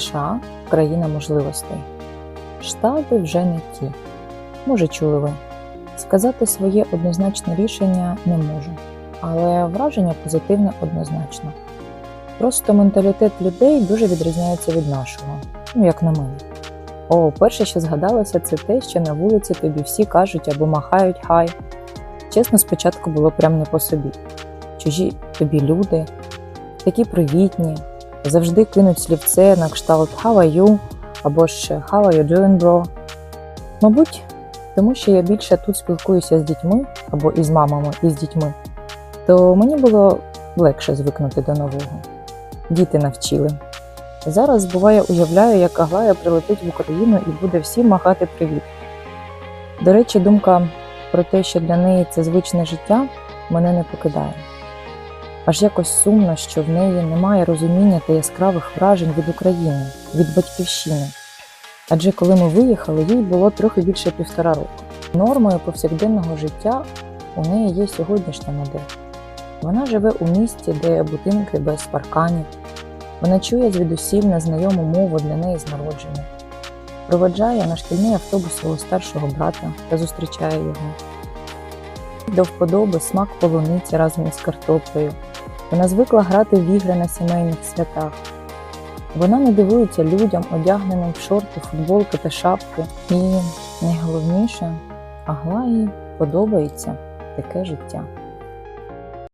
США країна можливостей. Штати вже не ті. Може, чули ви. Сказати своє однозначне рішення не можу, але враження позитивне однозначно. Просто менталітет людей дуже відрізняється від нашого, ну як на мене. О, перше, що згадалося, це те, що на вулиці тобі всі кажуть або махають хай. Чесно, спочатку було прям не по собі. Чужі тобі люди, такі привітні, завжди кинуть слівце на кшталт How are you? або ж How are you doing, bro? Мабуть, тому що я більше тут спілкуюся з дітьми або із мамами, і з дітьми, то мені було легше звикнути до нового. Діти навчили. Зараз буває уявляю, як Аглая прилетить в Україну і буде всім махати привіт. До речі, думка про те, що для неї це звичне життя, мене не покидає. Аж якось сумно, що в неї немає розуміння та яскравих вражень від України, від батьківщини. Адже коли ми виїхали, їй було трохи більше півтора року. Нормою повсякденного життя у неї є сьогоднішня модель. Вона живе у місті, де будинки без парканів. Вона чує звідусіль незнайому мову для неї з народження. Проведжає на шкільний автобус свого старшого брата та зустрічає його. До вподоби смак полуниці разом із картоплею. Вона звикла грати в ігри на сімейних святах. Вона не дивується людям, одягненим в шорти, футболки та шапки. І найголовніше, Аглаї подобається таке життя.